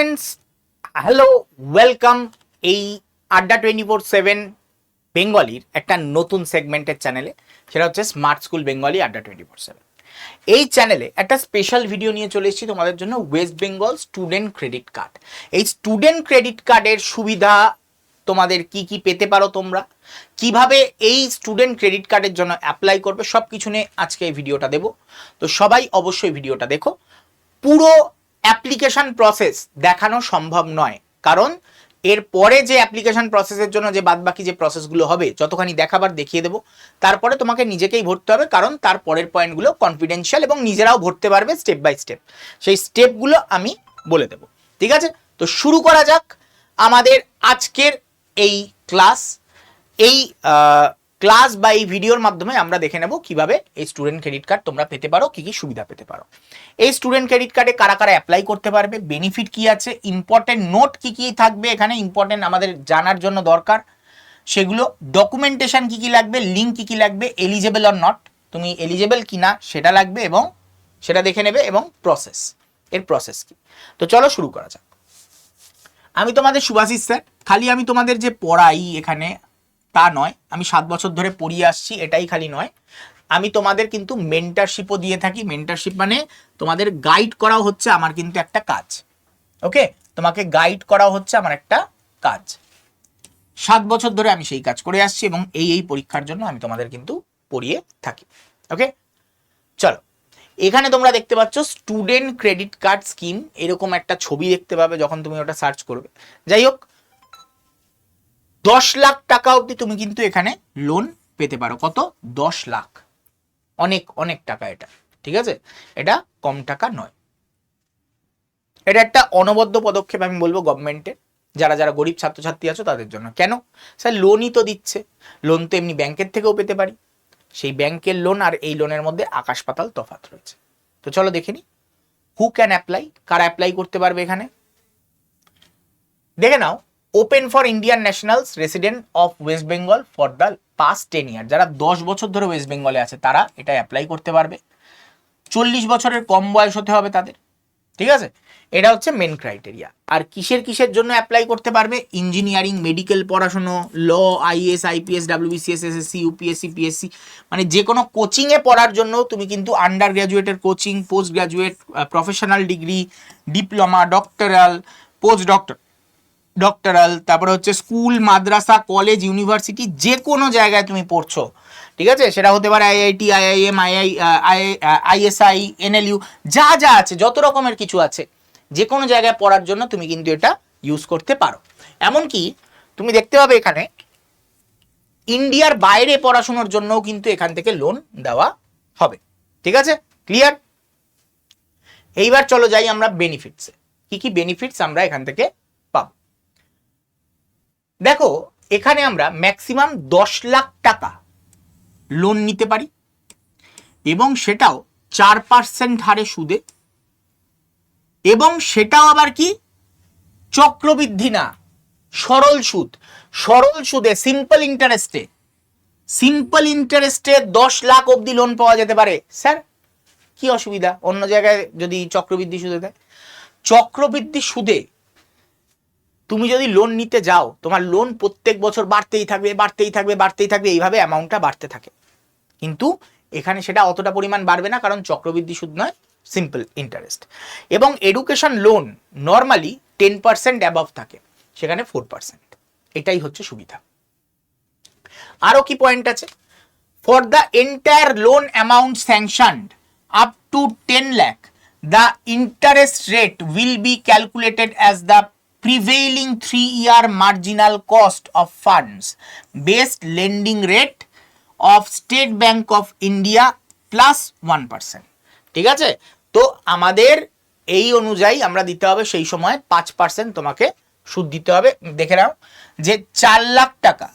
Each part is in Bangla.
স্টুডেন্টস হ্যালো ওয়েলকাম এই আড্ডা টোয়েন্টি ফোর সেভেন বেঙ্গলির একটা নতুন সেগমেন্টের চ্যানেলে সেটা হচ্ছে smart school Bengali Adda twenty four seven এই চ্যানেলে একটা স্পেশাল ভিডিও নিয়ে চলে এসেছি তোমাদের জন্য West Bengal student credit card এই স্টুডেন্ট ক্রেডিট কার্ডের সুবিধা তোমাদের কি কি পেতে পারো তোমরা? কীভাবে এই স্টুডেন্ট ক্রেডিট কার্ডের জন্য অ্যাপ্লাই করবে? সব কিছু নিয়ে আজকে এই ভিডিওটা দেবো। তো সবাই অবশ্যই ভিডিওটা দেখো। পুরো অ্যাপ্লিকেশন প্রসেস দেখানো সম্ভব নয়। কারণ এর পরে যে অ্যাপ্লিকেশন প্রসেসের জন্য যে বাদবাকি যে প্রসেসগুলো হবে, যতখানি দেখাবার দেখিয়ে দেবো, তারপরে তোমাকে নিজেকেই ভরতে হবে, কারণ তার পরের পয়েন্টগুলো কনফিডেন্সিয়াল এবং নিজেরাও ভরতে পারবে স্টেপ বাই স্টেপ সেই স্টেপগুলো আমি বলে দেবো। ঠিক আছে? তো শুরু করা যাক আমাদের আজকের এই ক্লাস এই ক্লাস বা এই ভিডিওর মাধ্যমে আমরা দেখে নেব কীভাবে এই স্টুডেন্ট ক্রেডিট কার্ড তোমরা পেতে পারো, কি কি সুবিধা পেতে পারো। এই স্টুডেন্ট ক্রেডিট কার্ডে কারা কারা অ্যাপ্লাই করতে পারবে বেনিফিট কি আছে ইম্পর্টেন্ট নোট কি কি থাকবে এখানে ইম্পর্টেন্ট আমাদের জানার জন্য দরকার। সেগুলো ডকুমেন্টেশন কি কি লাগবে লিঙ্ক কি কি লাগবে এলিজেবল অর নট তুমি এলিজেবল কি না সেটা লাগবে এবং সেটা দেখে নেবে এবং প্রসেস এর প্রসেস কি। তো চলো শুরু করা যাক। আমি তোমাদের সুভাষিস স্যার খালি আমি তোমাদের যে পড়াই এখানে তা নয়, আমি সাত বছর ধরে পড়িয়ে আসছি, এটাই খালি নয়। আমি তোমাদের কিন্তু মেন্টারশিপও দিয়ে থাকি। মেন্টারশিপ মানে তোমাদের গাইড করাও হচ্ছে আমার কিন্তু একটা কাজ। ওকে তোমাকে গাইড করাও হচ্ছে আমার একটা কাজ। সাত বছর ধরে আমি সেই কাজ করে আসছি এবং এই এই পরীক্ষার জন্য আমি তোমাদের কিন্তু পড়িয়ে থাকি। ওকে চলো। এখানে তোমরা দেখতে পাচ্ছ স্টুডেন্ট ক্রেডিট কার্ড স্কিম এরকম একটা ছবি দেখতে পাবে যখন তুমি ওটা সার্চ করবে। যাই হোক দশ লাখ টাকা অবধি তুমি কিন্তু এখানে লোন পেতে পারো। কত? দশ লাখ। অনেক অনেক টাকা এটা। ঠিক আছে? এটা কম টাকা নয়। এটা একটা অনবদ্য পদক্ষেপ আমি বলব গভর্নমেন্টের যারা যারা গরিব ছাত্রছাত্রী আছো, তাদের জন্য। কেন? স্যার লোনই তো দিচ্ছে। লোন তো এমনি ব্যাংকের থেকেও পেতে পারি। সেই ব্যাংকের লোন আর এই লোনের মধ্যে আকাশ পাতাল তফাৎ রয়েছে। তো চলো দেখে নি। হু ক্যান অ্যাপ্লাই কারা অ্যাপ্লাই করতে পারবে এখানে? দেখে নাও। Open for Indian nationals resident of West Bengal for the past ten year যারা দশ বছর ধরে ওয়েস্ট বেঙ্গলে আছে, তারা এটা অ্যাপ্লাই করতে পারবে। চল্লিশ বছরের কম বয়স হতে হবে তাদের। ঠিক আছে? এটা হচ্ছে মেন ক্রাইটেরিয়া আর কিসের কিসের জন্য অ্যাপ্লাই করতে পারবে? ইঞ্জিনিয়ারিং মেডিকেল পড়াশুনো law IAS IPS WBCS SSC UPSC PSC মানে যে কোনো কোচিংয়ে পড়ার জন্য তুমি কিন্তু under গ্র্যাজুয়েটের coaching post graduate professional degree diploma doctoral post doctor doctoral তারপরে হচ্ছে স্কুল মাদ্রাসা কলেজ ইউনিভার্সিটি যে কোনো জায়গায় তুমি পড়ছো। ঠিক আছে? সেটা হতে পারে IIT IIM II ISI NLU যা যা আছে, যত রকমের কিছু আছে যে কোনো জায়গায় পড়ার জন্য তুমি কিন্তু এটা ইউজ করতে পারো। এমনকি তুমি দেখতে পাবে এখানে ইন্ডিয়ার বাইরে পড়াশোনার জন্যও কিন্তু এখান থেকে লোন দেওয়া হবে। ঠিক আছে? ক্লিয়ার এইবার চলো যাই আমরা বেনিফিটসে কি কি বেনিফিটস আমরা এখান থেকে দেখো, এখানে আমরা ম্যাক্সিমাম দশ লাখ টাকা লোন নিতে পারি এবং সেটাও চার পার্সেন্ট হারে সুদে। এবং সেটাও আবার কি? চক্রবৃদ্ধি না, সরল সুদ। সরল সুদে সিম্পল ইন্টারেস্টে সিম্পল ইন্টারেস্টে দশ লাখ অবধি লোন পাওয়া যেতে পারে। স্যার, কি অসুবিধা? অন্য জায়গায় যদি চক্রবৃদ্ধি সুদে দেয়? চক্রবৃদ্ধি সুদে তুমি যদি লোন নিতে যাও, তোমার লোন প্রত্যেক বছর বাড়তেই থাকবে বাড়তেই থাকবে বাড়তেই থাকবে, এইভাবে অ্যামাউন্টটা বাড়তে থাকে। কিন্তু এখানে সেটা অতটা পরিমাণ বাড়বে না, কারণ চক্রবৃদ্ধি সুদ নয় সিম্পল ইন্টারেস্ট এবং education loan normally ten percent above থাকে, সেখানে ফোর পার্সেন্ট এটাই হচ্ছে সুবিধা। আরও কি পয়েন্ট আছে? For the entire loan amount sanctioned up to ten lakh the interest rate will be calculated as the prevailing three year marginal cost of funds based lending rate of State Bank of India plus one percent ঠিক আছে? তো আমাদের এই অনুযায়ী আমরা দিতে হবে সেই সময় পাঁচ পার্সেন্ট তোমাকে সুদ দিতে হবে। দেখে নাও যে চার লাখ টাকা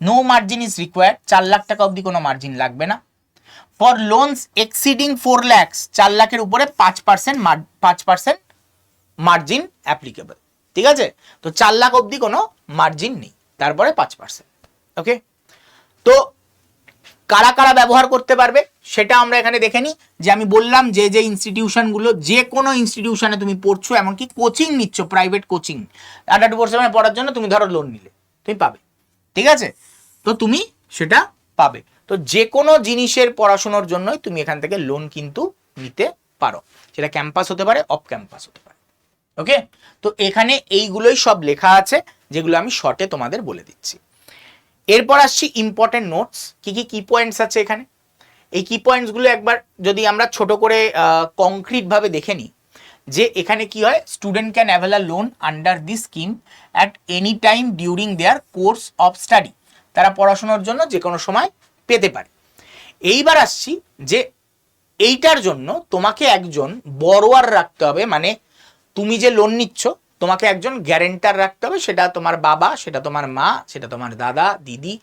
নো মার্জিন ইজ রিকোয়ার্ড চার লাখ টাকা অবধি কোনো মার্জিন লাগবে না। For loans exceeding four lakhs চার লাখের উপরে পাঁচ পার্সেন্ট পাঁচ পার্সেন্ট মার্জিন অ্যাপ্লিকেবল ঠিক আছে? তো চার লাখ অবধি কোনো মার্জিন নেই, তারপরে পাঁচ পার্সেন্ট ওকে তো কারা কারা ব্যবহার করতে পারবে সেটা আমরা এখানে দেখে নিই। যে আমি বললাম যে যে ইনস্টিটিউশনগুলো যে কোনো ইনস্টিটিউশনে তুমি পড়ছো, এমনকি কোচিং নিচ্ছ প্রাইভেট কোচিং আড্ডা টু সেভেনে পড়ার জন্য তুমি ধরো লোন নিলে, তুমি পাবে, ঠিক আছে? তো তুমি সেটা পাবে। তো যে কোনো জিনিসের পড়াশোনার জন্যই তুমি এখান থেকে লোন কিন্তু নিতে পারো। সেটা ক্যাম্পাস হতে পারে অফ ক্যাম্পাস হতে পারে। ওকে তো এখানে এইগুলোই সব লেখা আছে, যেগুলো আমি শর্টে তোমাদের বলে দিচ্ছি। এরপর আসছি ইম্পর্টেন্ট নোটস কি কি কি পয়েন্টস আছে এখানে? এই কি পয়েন্টসগুলো একবার যদি আমরা ছোট করে কংক্রিটভাবে দেখে নিই, যে এখানে কি হয় student can avail a loan under this scheme at any time during their course of study তারা পড়াশোনার জন্য যে কোনো সময় পেতে পারে। এইবার আসছি যে এইটার জন্য তোমাকে একজন বড়োয়ার রাখতে হবে মানে তুমি যে লোন নিচ্ছ, তোমাকে একজন গ্যারেন্টার রাখতে হবে। সেটা তোমার বাবা, সেটা তোমার মা, সেটা তোমার দাদা, দিদি,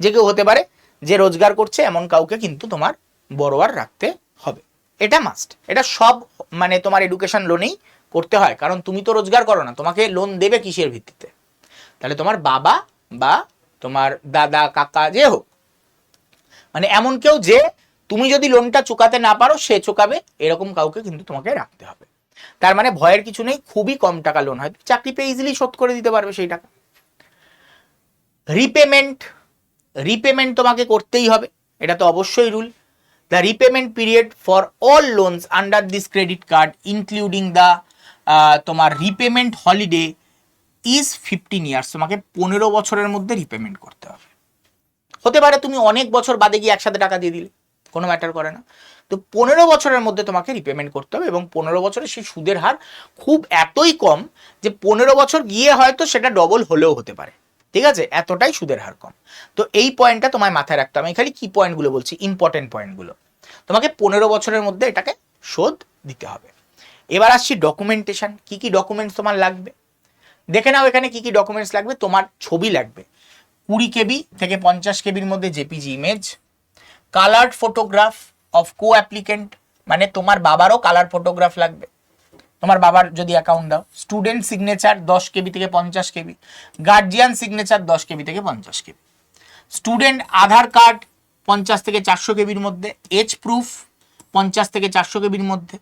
যে কেউ হতে পারে, যে রোজগার করছে, এমন কাউকে কিন্তু তোমার বড়োয়ার রাখতে হবে। এটা মাস্ট এটা সব মানে তোমার এডুকেশন লোনেই করতে হয়। কারণ তুমি তো রোজগার করো না, তোমাকে লোন দেবে কিসের ভিত্তিতে? তাহলে তোমার বাবা বা তোমার দাদা, কাকা, যে হোক মানে এমন কেউ যে তুমি যদি লোনটা চুকাতে না পারো, সে চুকাবে, এরকম কাউকে কিন্তু তোমাকে রাখতে হবে। তার মানে ভয়ের কিছু নেই, খুবই কম টাকা লোন হয়। চাকরি পেয়ে ইজিলি শোধ করে দিতে পারবে সেই টাকা। রিপেমেন্ট রিপেমেন্ট তোমাকে করতেই হবে, এটা তো অবশ্যই rule the repayment period for all loans under this credit card including the তোমার repayment holiday is fifteen years তোমাকে পনেরো বছরের মধ্যে রিপেমেন্ট করতে হবে। হতে পারে তুমি অনেক বছর বাদে গিয়ে একসাথে টাকা দিয়ে দিলে। কোনো ম্যাটার করে না। তো পনেরো বছরের মধ্যে তোমাকে রিপেমেন্ট করতে হবে এবং পনেরো বছরে সেই সুদের হার খুব এতই কম যে পনেরো বছর গিয়ে হয়তো সেটা ডবল হলেও হতে পারে। ঠিক আছে? এতটাই সুদের হার কম। তো এই পয়েন্টটা তোমায় মাথায় রাখতে হবে। আমি খালি কি পয়েন্টগুলো বলছি ইম্পর্টেন্ট পয়েন্টগুলো তোমাকে পনেরো বছরের মধ্যে এটাকে শোধ দিতে হবে। এবার আসছি ডকুমেন্টেশন কি কি ডকুমেন্টস তোমার লাগবে? দেখে নাও এখানে কি কি ডকুমেন্টস লাগবে। তোমার ছবি লাগবে। কুড়ি কেবি থেকে পঞ্চাশ কেবির মধ্যে JPEG image coloured photograph of co applicant মানে তোমার বাবারও কালার ফটোগ্রাফ লাগবে। তোমার বাবার যদি অ্যাকাউন্ট দাও স্টুডেন্ট সিগনেচার দশ কেবি থেকে পঞ্চাশ কেবি গার্জিয়ান সিগনেচার দশ কেবি থেকে পঞ্চাশ কেবি। স্টুডেন্ট আধার কার্ড পঞ্চাশ থেকে চারশো কেবির মধ্যে এজ প্রুফ পঞ্চাশ থেকে চারশো কেবির মধ্যে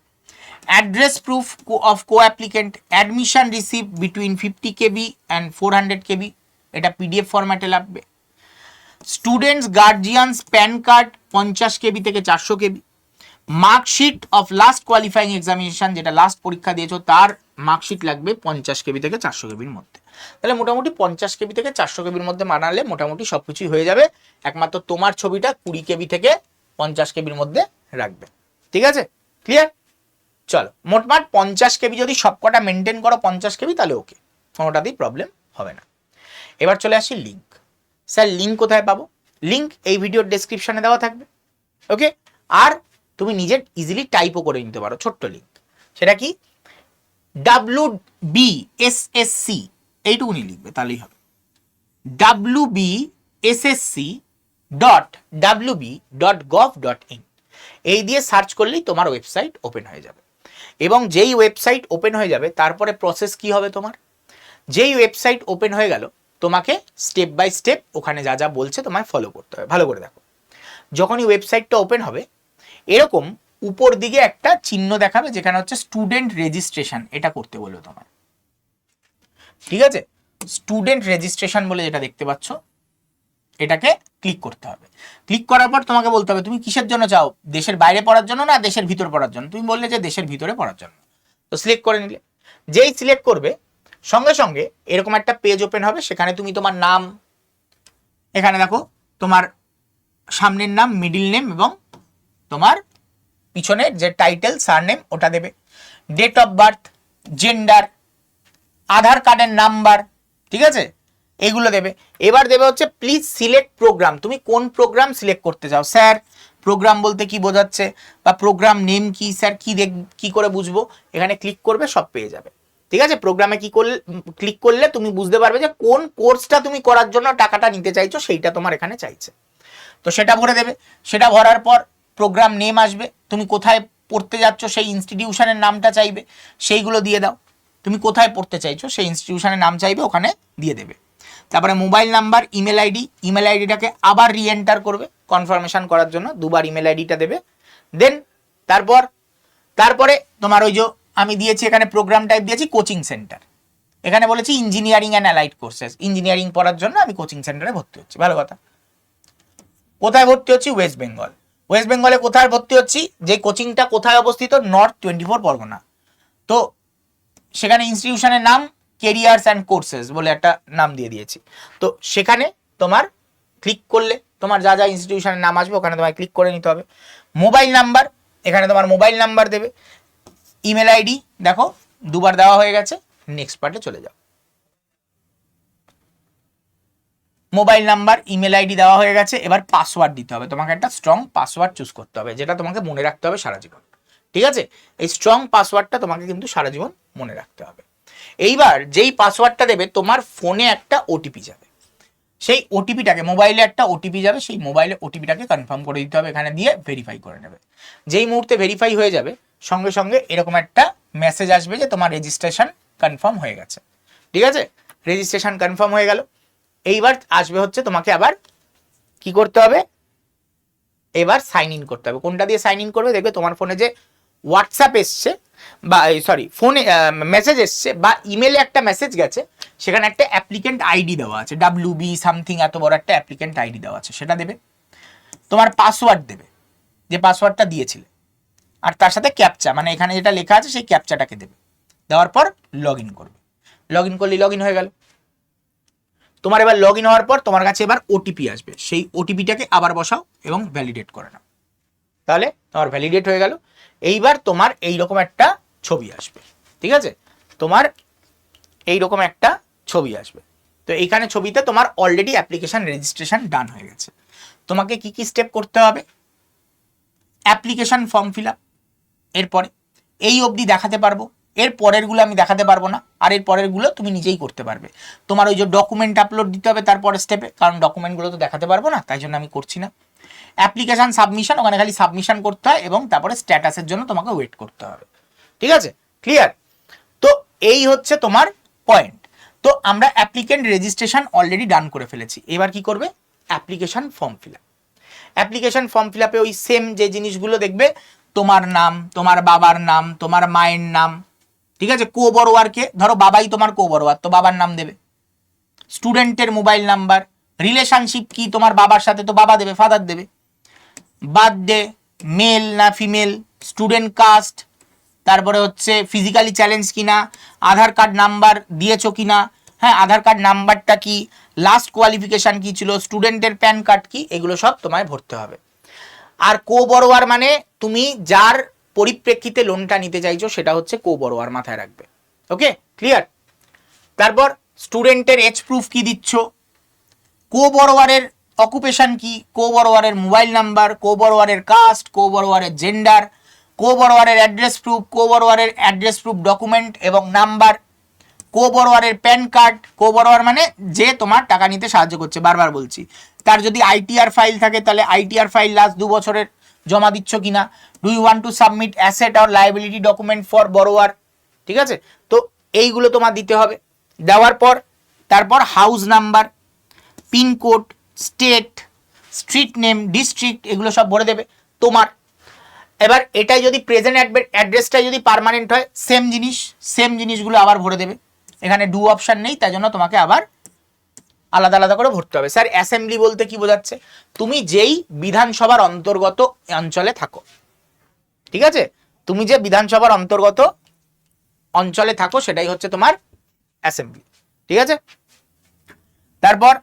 address proof of co applicant admission receive between fifty KB and four hundred KB, এটা পিডিএফ ফরম্যাটে লাগবে। স্টুডেন্টস গার্জিয়ানস প্যান কার্ড পঞ্চাশ কেবি থেকে চারশো KB. Marksheet of last qualifying examination যেটা লাস্ট পরীক্ষা দিয়েছ, তার মার্কশিট লাগবে পঞ্চাশ কেবি থেকে চারশো কেবির মধ্যে। তাহলে মোটামুটি পঞ্চাশ কেবি থেকে চারশো কেবির মধ্যে মানালে মোটামুটি সব কিছুই হয়ে যাবে। একমাত্র তোমার ছবিটা কুড়ি কেবি থেকে পঞ্চাশ কেবির মধ্যে রাখবে। ঠিক আছে? ক্লিয়ার চলো মোটমাট পঞ্চাশ কেবি যদি সবকটা মেনটেন করো পঞ্চাশ কেবি, তাহলে ওকে কোনোটাতেই প্রবলেম হবে না। এবার চলে আসি লিঙ্ক স্যার লিঙ্ক কোথায় পাবো? লিঙ্ক এই ভিডিওর ডেসক্রিপশনে দেওয়া থাকবে ওকে আর তুমি নিজের ইজিলি টাইপও করে নিতে পারো, ছোট্ট লিঙ্ক সেটা কি? W B S S C এইটুকুনি লিখবে, তাহলেই হবে। W B S S C dot W B dot gov dot in এই দিয়ে সার্চ করলেই তোমার ওয়েবসাইট ওপেন হয়ে যাবে। এবং যেই ওয়েবসাইট ওপেন হয়ে যাবে, তারপরে প্রসেস কি হবে তোমার? যেই ওয়েবসাইট ওপেন হয়ে গেল তোমাকে স্টেপ বাই স্টেপ ওখানে যা যা বলছে তোমায় ফলো করতে হবে। ভালো করে দেখো। যখনই ওয়েবসাইটটা ওপেন হবে, এরকম উপর দিকে একটা চিহ্ন দেখাবে যেখানে হচ্ছে স্টুডেন্ট রেজিস্ট্রেশন এটা করতে বলবে তোমার ঠিক আছে? স্টুডেন্ট রেজিস্ট্রেশন বলে যেটা দেখতে পাচ্ছ, এটাকে ক্লিক করতে হবে। ক্লিক করার পর তোমাকে বলতে হবে, তুমি কিসের জন্য চাও? দেশের বাইরে পড়ার জন্য না দেশের ভিতর পড়ার জন্য? তুমি বললে যে দেশের ভিতরে পড়ার জন্য। তো সিলেক্ট করে নিলে। যেই সিলেক্ট করবে সঙ্গে সঙ্গে এরকম একটা পেজ ওপেন হবে, সেখানে তুমি তোমার নাম, এখানে দেখো, তোমার সামনের নাম মিডিল নেম এবং তোমার পিছনে যে টাইটেল সারনেম ওটা দেবে। Date of birth gender Aadhaar কার্ডের নাম্বার ঠিক আছে? এগুলো দেবে। এবার দেবে হচ্ছে প্লিজ সিলেক্ট প্রোগ্রাম তুমি কোন প্রোগ্রাম সিলেক্ট করতে চাও? স্যার প্রোগ্রাম বলতে কি বোঝাচ্ছে? বা প্রোগ্রাম নেম কি? স্যার, কি দেখ, কি করে বুঝব? এখানে ক্লিক করবে, সব পেয়ে যাবে। ঠিক আছে? প্রোগ্রামে কি করলে ক্লিক করলে তুমি বুঝতে পারবে যে কোন কোর্সটা তুমি করার জন্য টাকাটা নিতে চাইছো, সেইটা তোমার এখানে চাইছে। তো সেটা ভরে দেবে। সেটা ভরার পর প্রোগ্রাম নেম আসবে। তুমি কোথায় পড়তে যাচ্ছ সেই ইনস্টিটিউশনের নামটা চাইবে, সেইগুলো দিয়ে দাও। তুমি কোথায় পড়তে চাইছো সেই ইনস্টিটিউশনের নাম চাইবে, ওখানে দিয়ে দেবে। তারপরে mobile number email ID email আইডিটাকে আবার রি এন্টার করবে কনফার্মেশন করার জন্য। দুবার ইমেল আইডিটা দেবে। দেন তারপর, তারপরে তোমার ওই যে আমি দিয়েছি, এখানে প্রোগ্রাম টাইপ দিয়েছি কোচিং সেন্টার এখানে বলেছি engineering and allied courses engineering পড়ার জন্য আমি কোচিং সেন্টারে ভর্তি হচ্ছি, ভালো কথা। কোথায় ভর্তি হচ্ছি? ওয়েস্ট বেঙ্গল ওয়েস্ট বেঙ্গলে কোথায় ভর্তি হচ্ছি? যে কোচিংটা কোথায় অবস্থিত? North twenty four Pargana. তো সেখানে ইনস্টিটিউশনের নাম কেরিয়ার্স অ্যান্ড কোর্সেস বলে একটা নাম দিয়ে দিয়েছি। তো সেখানে তোমার ক্লিক করলে, তোমার যা যা ইনস্টিটিউশনের নাম আসবে, ওখানে তোমায় ক্লিক করে নিতে হবে। মোবাইল নাম্বার এখানে তোমার মোবাইল নাম্বার দেবে। ইমেল আইডি দেখো, দুবার দেওয়া হয়ে গেছে নেক্সট পার্টে চলে যাও। মোবাইল নাম্বার ইমেল আইডি দেওয়া হয়ে গেছে, এবার পাসওয়ার্ড দিতে হবে। তোমাকে একটা স্ট্রং পাসওয়ার্ড চুজ করতে হবে, যেটা তোমাকে মনে রাখতে হবে সারা জীবন। ঠিক আছে? এই স্ট্রং পাসওয়ার্ডটা তোমাকে কিন্তু সারা জীবন মনে রাখতে হবে। এইবার যেই পাসওয়ার্ডটা দেবে, তোমার ফোনে একটা ওটিপি যাবে। সেই ওটিপিটাকে মোবাইলে একটা ওটিপি যাবে, সেই মোবাইলে ওটিপিটাকে কনফার্ম করে দিতে হবে, এখানে দিয়ে ভেরিফাই করে নেবে। যেই মুহূর্তে ভেরিফাই হয়ে যাবে সঙ্গে সঙ্গে এরকম একটা মেসেজ আসবে যে তোমার রেজিস্ট্রেশন কনফার্ম হয়ে গেছে। ঠিক আছে? রেজিস্ট্রেশন কনফার্ম হয়ে গেল। এইবার আসবে হচ্ছে তোমাকে আবার কি করতে হবে? এবার সাইন ইন করতে হবে। কোনটা দিয়ে সাইন ইন করবে? দেখবে তোমার ফোনে যে হোয়াটসঅ্যাপ এসছে বা সরি ফোনে মেসেজ এসছে বা ইমেলে একটা মেসেজ গেছে, সেখানে একটা অ্যাপ্লিকেন্ট আইডি দেওয়া আছে। ডাব্লিউ বি সামথিং এত বড় একটা অ্যাপ্লিকেন্ট আইডি দেওয়া আছে। সেটা দেবে। তোমার পাসওয়ার্ড দেবে। যে পাসওয়ার্ডটা দিয়েছিলে। আর তার সাথে ক্যাপচা মানে এখানে যেটা লেখা আছে সেই ক্যাপচাটাকে দেবে। দেওয়ার পর লগ ইন করবে। লগ ইন করলে লগ ইন হয়ে গেল। তোমার এবার লগ ইন হওয়ার পর তোমার কাছে এবার ওটিপি আসবে। সেই ওটিপিটাকে আবার বসাও এবং ভ্যালিডেট করে নাও। তাহলে তোমার ভ্যালিডেট হয়ে গেল। এইবার তোমার এই রকম একটা ছবি আসবে। ঠিক আছে? তোমার এই রকম একটা ছবি আসবে। তো এইখানে ছবিতে তোমার অলরেডি অ্যাপ্লিকেশন রেজিস্ট্রেশন ডান হয়ে গেছে। তোমাকে কি কি স্টেপ করতে হবে? অ্যাপ্লিকেশন ফর্ম ফিল আপ এরপরে এই অবধি দেখাতে পারব, এর পরেরগুলো আমি দেখাতে পারব না, আর এর পরেরগুলো তুমি নিজেই করতে পারবে। তোমার ওই যে ডকুমেন্ট আপলোড দিতে হবে তারপরে স্টেপে কারণ ডকুমেন্টগুলো তো দেখাতে পারব না, তাই জন্য আমি করছি না। অ্যাপ্লিকেশন সাবমিশন ওখানে খালি সাবমিশন করতে হয় এবং তারপরে স্ট্যাটাসের জন্য তোমাকে ওয়েট করতে হবে। ঠিক আছে? ক্লিয়ার তো এই হচ্ছে তোমার পয়েন্ট তো আমরা অ্যাপ্লিকেন্ট রেজিস্ট্রেশন অলরেডি ডান করে ফেলেছি। এবার কি করবে? Application form fill up application form fill আপে ওই সেম যে জিনিসগুলো দেখবে তোমার নাম, তোমার বাবার নাম, তোমার মায়ের নাম। ঠিক আছে? কো বড়োয়ারকে, ধরো বাবাই তোমার কো বড়োয়ার, তো বাবার নাম দেবে। স্টুডেন্টের মোবাইল নাম্বার, রিলেশনশিপ কি তোমার বাবার সাথে, তো বাবা দেবে, ফাদার দেবে। বার্থডে, মেল না ফিমেল, স্টুডেন্ট কাস্ট, তারপরে হচ্ছে ফিজিক্যালি চ্যালেঞ্জ কিনা, আধার কার্ড নাম্বার দিয়েছ কিনা হ্যাঁ আধার কার্ড নাম্বারটা কি, লাস্ট কোয়ালিফিকেশন কি ছিল, স্টুডেন্টের প্যান কার্ড কি, এগুলো সব তোমায় ভরতে হবে। আর কো বড়োয়ার মানে তুমি যার পরিপ্রেক্ষিতে লোনটা নিতে চাইছো সেটা হচ্ছে কো বড়োয়ার মাথায় রাখবে। ওকে ক্লিয়ার তারপর স্টুডেন্টের এজ প্রুফ কি দিচ্ছ? কো বড়োয়ারের অকুপেশন কি? কো বড়োয়ারের মোবাইল নাম্বার কো বড়োয়ারের কাস্ট কো বড়োয়ারের জেন্ডার কো বড়োয়ারের অ্যাড্রেস প্রুফ কো বড়োয়ারের অ্যাড্রেস প্রুফ ডকুমেন্ট এবং নাম্বার কো বড়োয়ারের প্যান কার্ড কো বড়োয়ার মানে যে তোমার টাকা নিতে সাহায্য করছে, বারবার বলছি। তার যদি আইটিআর ফাইল থাকে, তাহলে আইটিআর ফাইল লাস্ট দু বছরের জমা দিচ্ছ কিনা? Do you want to submit asset or liability document for borrower ঠিক আছে? তো এইগুলো তোমার দিতে হবে। দেওয়ার পর, তারপর house number pincode state street name district এগুলো সব ভরে দেবে তোমার। এবার এটাই যদি প্রেজেন্ট অ্যাড্রেসটাই যদি পার্মানেন্ট হয় সেম জিনিস সেম জিনিসগুলো আবার ভরে দেবে। এখানে ডু অপশান নেই, তাই জন্য তোমাকে আবার আলাদা আলাদা করে ভরতে হবে। স্যার অ্যাসেম্বলি বলতে কি বোঝাচ্ছে? তুমি যেই বিধানসভার অন্তর্গত অঞ্চলে থাকো, ঠিক আছে? তুমি যে বিধানসভার অন্তর্গত অঞ্চলে থাকো, সেটাই হচ্ছে তোমার অ্যাসেম্বলি ঠিক আছে? তারপর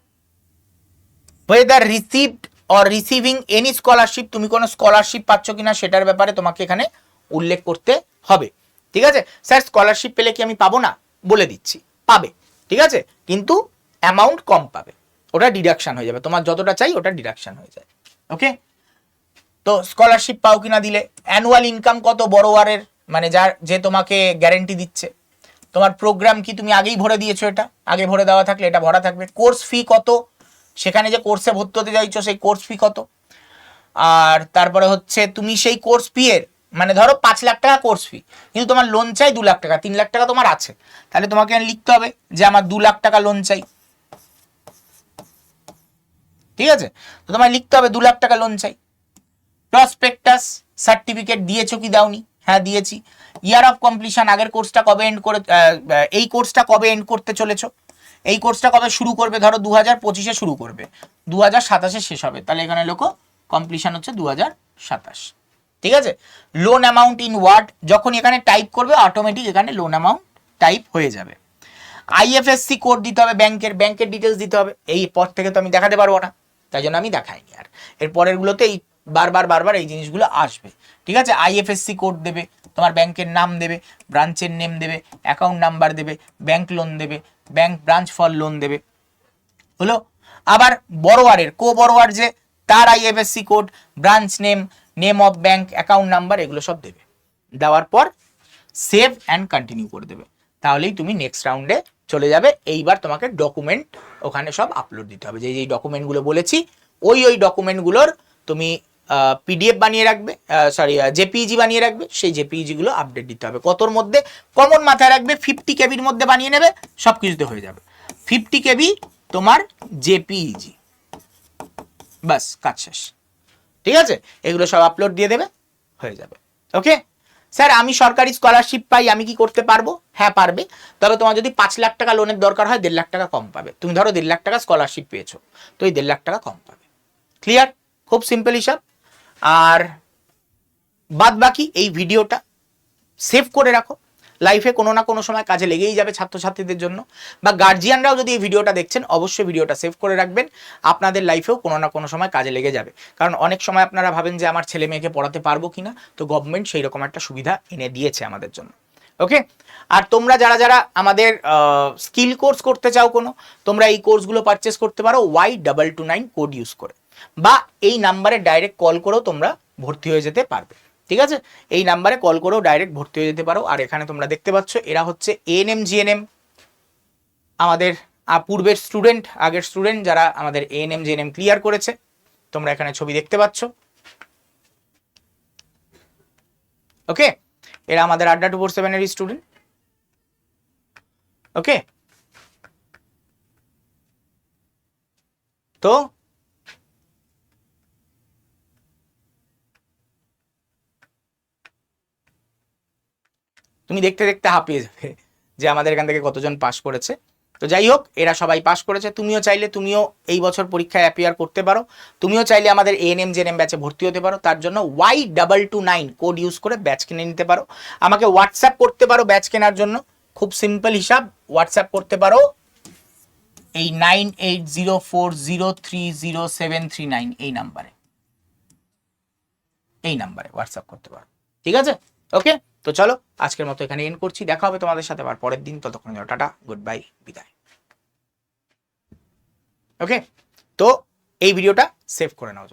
whether received or receiving any scholarship তুমি কোনো স্কলারশিপ পাচ্ছ কিনা সেটার ব্যাপারে তোমাকে এখানে উল্লেখ করতে হবে, ঠিক আছে? স্যার স্কলারশিপ পেলে কি আমি পাবো না? বলে দিচ্ছি, পাবে, ঠিক আছে? কিন্তু অ্যামাউন্ট কম পাবে, ওটা ডিডাকশান হয়ে যাবে। তোমার যতটা চাই ওটা ডিডাকশান হয়ে যায় ওকে তো স্কলারশিপ পাও কিনা দিলে অ্যানুয়াল ইনকাম কত বড়োয়ারের মানে যার, যে তোমাকে গ্যারেন্টি দিচ্ছে? তোমার প্রোগ্রাম কি তুমি আগেই ভরে দিয়েছ এটা? আগে ভরে দেওয়া থাকলে এটা ভরা থাকবে। কোর্স ফি কত? সেখানে যে কোর্সে ভর্তি হতে চাইছো, সেই কোর্স ফি কত? আর তারপরে হচ্ছে, তুমি সেই কোর্স ফি এর মানে ধরো পাঁচ লাখ টাকা কোর্স ফি কিন্তু তোমার লোন চাই দু লাখ টাকা, তিন লাখ টাকা তোমার আছে। তাহলে তোমাকে লিখতে হবে যে আমার দু লাখ টাকা লোন চাই। ঠিক আছে? তো তোমায় লিখতে হবে দু লাখ টাকা লোন চাই। প্রসপেক্টাস সার্টিফিকেট দিয়েছ কি দাওনি? হ্যাঁ দিয়েছি। ইয়ার অফ কমপ্লিশন আগের কোর্সটা কবে এন্ড করে এই কোর্সটা কবে এন্ড করতে চলেছো? এই কোর্সটা কবে শুরু করবে? ধরো দু হাজার পঁচিশে শুরু করবে। দু হাজার সাতাশে শেষ হবে। তাহলে এখানে লোকো কমপ্লিশন হচ্ছে দু হাজার সাতাশ। ঠিক আছে? লোন অ্যামাউন্ট ইন ওয়ার্ড যখন এখানে টাইপ করবে অটোমেটিক এখানে লোন অ্যামাউন্ট টাইপ হয়ে যাবে। আইএফএসসি কোড দিতে হবে ব্যাংকের ব্যাংকের ডিটেলস দিতে হবে। এই পথ থেকে তো আমি দেখাতে পারব না, তাই জন্য আমি দেখাইনি আর। এর পরেরগুলোতে এই বারবার বারবার এই জিনিসগুলো আসবে। ঠিক আছে? আইএফএসসি কোড দেবে, তোমার ব্যাংকের নাম দেবে ব্রাঞ্চের নেম দেবে অ্যাকাউন্ট নাম্বার দেবে ব্যাংক লোন দেবে ব্যাংক ব্রাঞ্চ ফর লোন দেবে। হলো? আবার বড়োয়ারের কো বড়োয়ার যে, তার IFSC code branch name name of bank account number এগুলো সব দেবে। দেওয়ার পর সেভ অ্যান্ড কন্টিনিউ করে দেবে। তাহলেই তুমি নেক্সট রাউন্ডে চলে যাবে। এইবার তোমাকে ডকুমেন্ট ওখানে সব আপলোড দিতে হবে। যে যেই ডকুমেন্টগুলো বলেছি, ওই ওই ডকুমেন্টগুলোর তুমি পিডিএফ বানিয়ে রাখবে সরি জেপিইজি বানিয়ে রাখবে। সেই জেপিইজি গুলো আপডেট দিতে হবে। কতর মধ্যে? কমন মাথায় রাখবে ফিফটি কেবির মধ্যে বানিয়ে নেবে, সব কিছুতে হয়ে যাবে। ফিফটি কেবি তোমার জেপিইজি বাস, কাজ শেষ। ঠিক আছে? এগুলো সব আপলোড দিয়ে দেবে, হয়ে যাবে। ওকে স্যার আমি সরকারি স্কলারশিপ পাই, আমি কি করতে পারব? হ্যাঁ পারবে। তবে তোমার যদি পাঁচ লাখ টাকা লোনের দরকার হয়, দেড় লাখ টাকা কম পাবে। তুমি ধরো দেড় লাখ টাকা স্কলারশিপ পেয়েছ, তো এই দেড় লাখ টাকা কম পাবে। ক্লিয়ার খুব সিম্পল হিসাব। আর বাদ বাকি এই ভিডিওটা সেভ করে রাখো। লাইফে কোনো না কোনো সময় কাজে লেগেই যাবে ছাত্রছাত্রীদের জন্য। বা গার্জিয়ানরাও যদি এই ভিডিওটা দেখছেন, অবশ্যই ভিডিওটা সেভ করে রাখবেন। আপনাদের লাইফেও কোনো না কোনো সময় কাজে লেগে যাবে। কারণ অনেক সময় আপনারা ভাবেন যে, আমার ছেলে মেয়েকে পড়াতে পারব কি না? তো গভর্নমেন্ট সেই রকম একটা সুবিধা এনে দিয়েছে আমাদের জন্য। ওকে আর তোমরা যারা যারা আমাদের স্কিল কোর্স করতে চাও কোনো, তোমরা এই কোর্সগুলো পারচেস করতে পারো Y double two nine code use করে। বা এই নাম্বারে ডাইরেক্ট কল করেও তোমরা ভর্তি হয়ে যেতে পারবে। ঠিক আছে? এই নাম্বারে কল করেও ডাইরেক্ট ভর্তি হয়ে যেতে পারো। আর এখানে তোমরা দেখতে পাচ্ছ, এরা হচ্ছে এএনএম জিএনএম আমাদের পূর্বের স্টুডেন্ট আগের স্টুডেন্ট যারা আমাদের এএনএম জিএনএম ক্লিয়ার করেছে, তোমরা এখানে ছবি দেখতে পাচ্ছ। ওকে এরা আমাদের আড্ডা টু ফোর সেভেনের স্টুডেন্ট ওকে তো তুমি দেখতে দেখতে হাঁপিয়ে যাবে যে আমাদের এখান থেকে কতজন পাস করেছে। তো যাই হোক, এরা সবাই পাস করেছে। তুমিও চাইলে তুমিও এই বছর পরীক্ষায় অ্যাপিয়ার করতে পারো। তুমিও চাইলে আমাদের A N M ANM GNM ব্যাচে ভর্তি হতে পারো। তার জন্য Y double two nine code use করে ব্যাচ কিনে নিতে পারো। আমাকে হোয়াটসঅ্যাপ করতে পারো ব্যাচ কেনার জন্য। খুব সিম্পল হিসাব হোয়াটসঅ্যাপ করতে পারো। এই nine eight zero four zero three zero seven three nine এই নাম্বারে এই নাম্বারে হোয়াটসঅ্যাপ করতে পারো। ঠিক আছে? ওকে তো চলো, আজকের মতো এখানে এন করছি। দেখা হবে তোমাদের সাথে আবার পরের দিন। ততক্ষণ টাটা গুড বাই বিদায়। ওকে তো এই ভিডিওটা সেভ করে নাও।